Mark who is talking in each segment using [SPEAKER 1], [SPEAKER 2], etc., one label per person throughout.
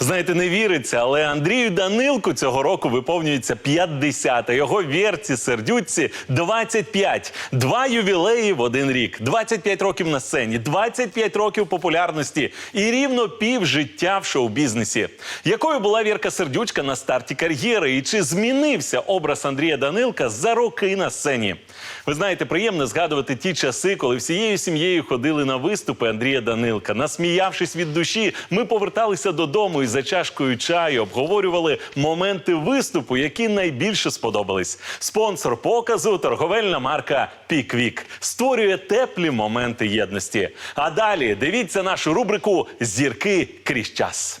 [SPEAKER 1] Знаєте, не віриться, але Андрію Данилку цього року виповнюється 50, а його вірці сердючці 25. Два ювілеї в один рік, 25 років на сцені, 25 років популярності і рівно пів життя в шоу-бізнесі. Якою була Вірка Сердючка на старті кар'єри? І чи змінився образ Андрія Данилка за роки на сцені? Ви знаєте, приємно згадувати ті часи, коли всією сім'єю ходили на виступи Андрія Данилка. Насміявшись від душі, ми поверталися додому за чашкою чаю обговорювали моменти виступу, які найбільше сподобались. Спонсор показу торговельна марка Піквік створює теплі моменти єдності. А далі дивіться нашу рубрику Зірки крізь час.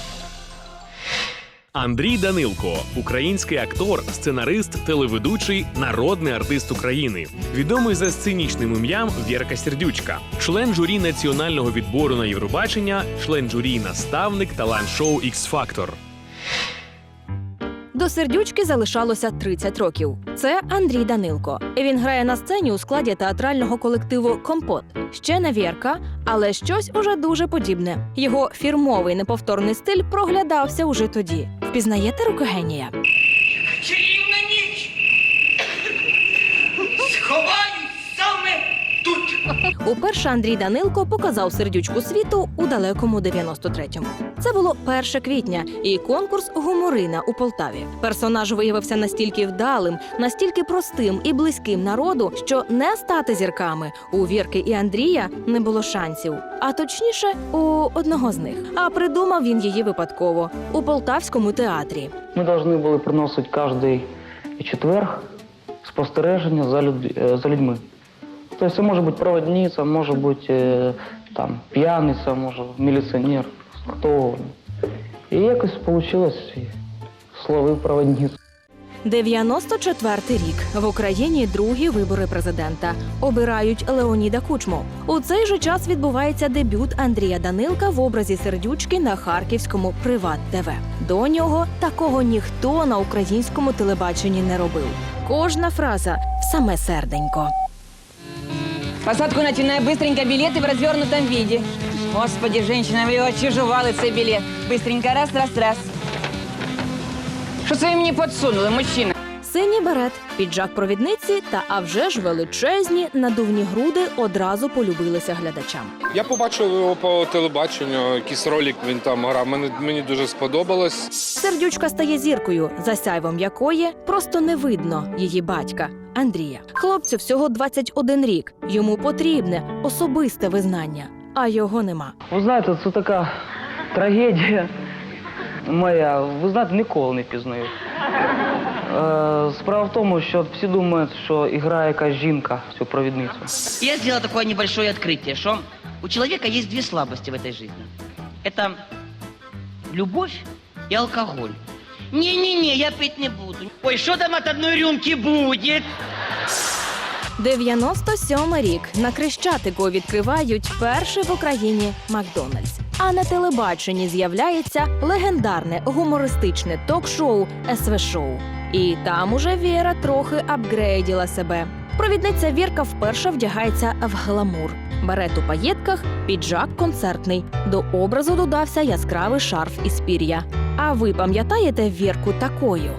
[SPEAKER 2] Андрій Данилко, український актор, сценарист, телеведучий, народний артист України, відомий за сценічним ім'ям Вірка Сердючка, член журі національного відбору на Євробачення, член журі наставник талант-шоу X Factor.
[SPEAKER 3] До сердючки залишалося 30 років. Це Андрій Данилко. Він грає на сцені у складі театрального колективу Компот. Ще не Вірка, але щось уже дуже подібне. Його фірмовий неповторний стиль проглядався уже тоді. Впізнаєте рукогенія?
[SPEAKER 4] Чарівна ніч! Сховаюсь саме тут!
[SPEAKER 3] Уперше Андрій Данилко показав сердючку світу у далекому 93-му. Це було 1 квітня і конкурс гуморина у Полтаві. Персонаж виявився настільки вдалим, настільки простим і близьким народу, що не стати зірками у Вірки і Андрія не було шансів. А точніше, у одного з них. А придумав він її випадково у полтавському театрі.
[SPEAKER 5] Ми повинні були приносити кожний четверг спостереження за, люд... е, за людьми. Тобто це може бути проводниця, може бути е, там, п'яниця, може міліціонер, хто. І якось вийшло словив проводницю.
[SPEAKER 3] 94-й рік в Україні другі вибори президента обирають Леоніда Кучму. У цей же час відбувається дебют Андрія Данилка в образі сердючки на харківському Приват ТВ. До нього такого ніхто на українському телебаченні не робив. Кожна фраза саме серденько.
[SPEAKER 6] Посадку начинай быстренько билеты в развернутом виде. Господи, женщина, вы его чужували цей билет. Быстренько, раз, раз, раз. Що це ви мені подсунули, мужчина?
[SPEAKER 3] Синій берет, піджак провідниці та а вже ж величезні надувні груди одразу полюбилися глядачам.
[SPEAKER 7] Я побачив його по телебаченню, якийсь ролик він там грав. Мені, мені дуже сподобалось.
[SPEAKER 3] Сердючка стає зіркою, за сяйвом якої просто не видно її батька Андрія. Хлопцю всього 21 рік. Йому потрібне особисте визнання, а його нема.
[SPEAKER 5] Ви знаєте, це така трагедія моя. Ви знаєте, ніколи не пізнаю. Е, справа в тому, що всі думають, що грає якась жінка цю провідницю.
[SPEAKER 8] Я сделала такое небольшое открытие, что у человека есть две слабости в этой жизни. Это любовь и алкоголь. Не-не-не, я пить не буду. Ой, что там от одной рюмки будет?
[SPEAKER 3] 97 рік на Крещатику відкривають перший в Україні Макдональдс. А на телебаченні з'являється легендарне гумористичне ток-шоу СВ Шоу. І там уже Віра трохи апгрейділа себе. Провідниця Вірка вперше вдягається в гламур. Берет у паєтках, піджак концертний. До образу додався яскравий шарф із пір'я. А ви пам'ятаєте Вірку такою?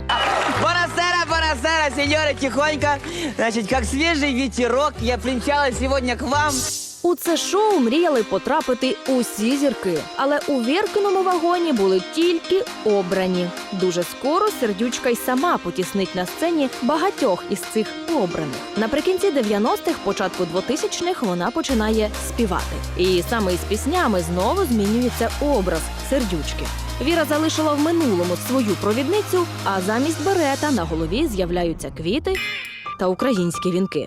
[SPEAKER 6] Бонасера, бонасера, сеньоры, тихонько. Значит, как свежий ветерок, я примчалась сегодня к вам.
[SPEAKER 3] У це шоу мріяли потрапити усі зірки, але у Віркиному вагоні були тільки обрані. Дуже скоро сердючка й сама потіснить на сцені багатьох із цих обраних. Наприкінці 90-х, початку 2000-х вона починає співати. І саме із піснями знову змінюється образ сердючки. Віра залишила в минулому свою провідницю, а замість берета на голові з'являються квіти та українські вінки.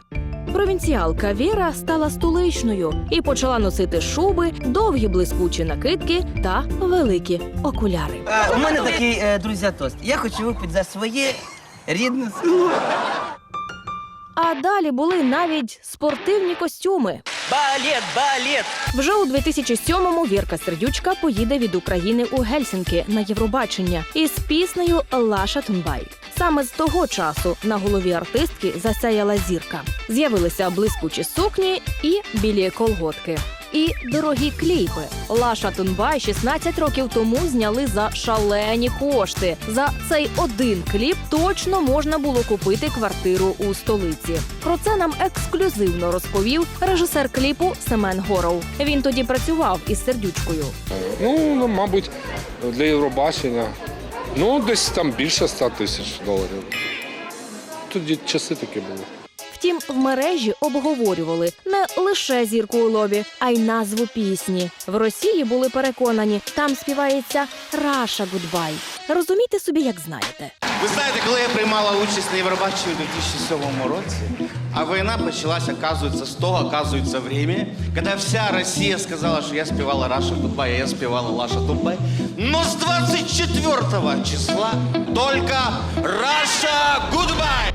[SPEAKER 3] Провінціалка Віра стала столичною і почала носити шуби, довгі блискучі накидки та великі окуляри.
[SPEAKER 8] у мене такий, е, друзі, тост. Я хочу випити за своє
[SPEAKER 9] Рідне село.
[SPEAKER 3] А далі були навіть спортивні костюми.
[SPEAKER 9] Балет, балет.
[SPEAKER 3] Вже у 2007-му Вірка Сердючка поїде від України у Гельсінки на Євробачення із піснею Лаша Тунбай. Саме з того часу на голові артистки засяяла зірка. З'явилися блискучі сукні і білі колготки. І дорогі кліпи. Лаша Тунбай 16 років тому зняли за шалені кошти. За цей один кліп точно можна було купити квартиру у столиці. Про це нам ексклюзивно розповів режисер кліпу Семен Горов. Він тоді працював із сердючкою.
[SPEAKER 7] Ну, ну, мабуть, для Євробачення. Ну, десь там більше 100 тисяч доларів. Тоді часи такі були.
[SPEAKER 3] Втім, в мережі обговорювали не лише зірку у лобі, а й назву пісні. В Росії були переконані, там співається Раша Гудбай. Розумійте собі, як знаєте.
[SPEAKER 10] Ви знаєте, коли я приймала участь на Євробаченні у 2007 році, а війна почалась, оказується, з того, оказується, время, коли вся Росія сказала, що я співала Раша Гудбай, а я співала Лаша Дубай. Но з 24 числа только Раша Гудбай.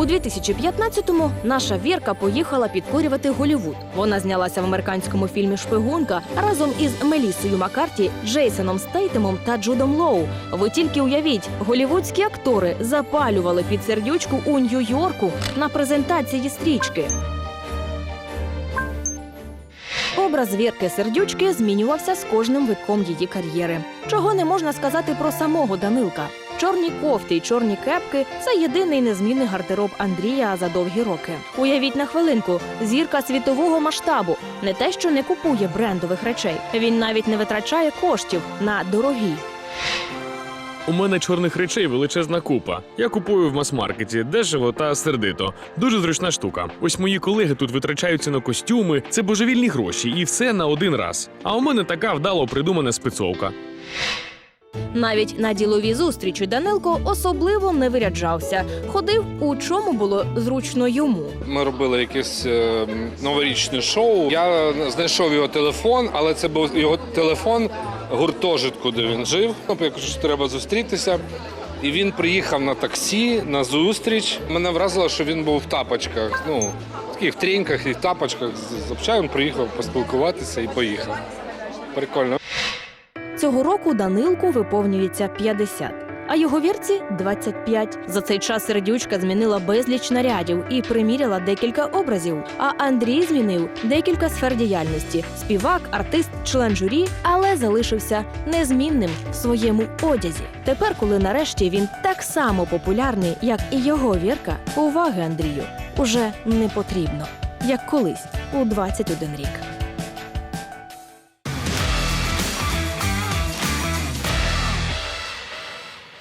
[SPEAKER 3] У 2015-му наша Вірка поїхала підкорювати Голівуд. Вона знялася в американському фільмі Шпигунка разом із Мелісою Маккарті, Джейсоном Стейтемом та Джудом Лоу. Ви тільки уявіть, голівудські актори запалювали під сердючку у Нью-Йорку на презентації стрічки. Образ Вірки Сердючки змінювався з кожним витком її кар'єри. Чого не можна сказати про самого Данилка. Чорні кофти й чорні кепки це єдиний незмінний гардероб Андрія за довгі роки. Уявіть на хвилинку, зірка світового масштабу не те, що не купує брендових речей. Він навіть не витрачає коштів на дорогі.
[SPEAKER 2] У мене чорних речей величезна купа. Я купую в мас-маркеті дешево та сердито. Дуже зручна штука. Ось мої колеги тут витрачаються на костюми, це божевільні гроші, і все на один раз. А у мене така вдало придумана спецовка.
[SPEAKER 3] Навіть на ділові зустрічі Данилко особливо не виряджався. Ходив у чому було зручно йому.
[SPEAKER 7] Ми робили якесь е, новорічне шоу. Я знайшов його телефон, але це був його телефон гуртожитку, де він жив. Ну, Я кажу, що треба зустрітися. І він приїхав на таксі на зустріч. Мене вразило, що він був в тапочках. Ну, в треньках і в тапочках з- з приїхав поспілкуватися і поїхав. Прикольно.
[SPEAKER 3] Цього року Данилку виповнюється 50, а його вірці 25. За цей час сердючка змінила безліч нарядів і приміряла декілька образів. А Андрій змінив декілька сфер діяльності: співак, артист, член журі, але залишився незмінним в своєму одязі. Тепер, коли нарешті він так само популярний, як і його вірка, уваги Андрію уже не потрібно, як колись у 21 рік.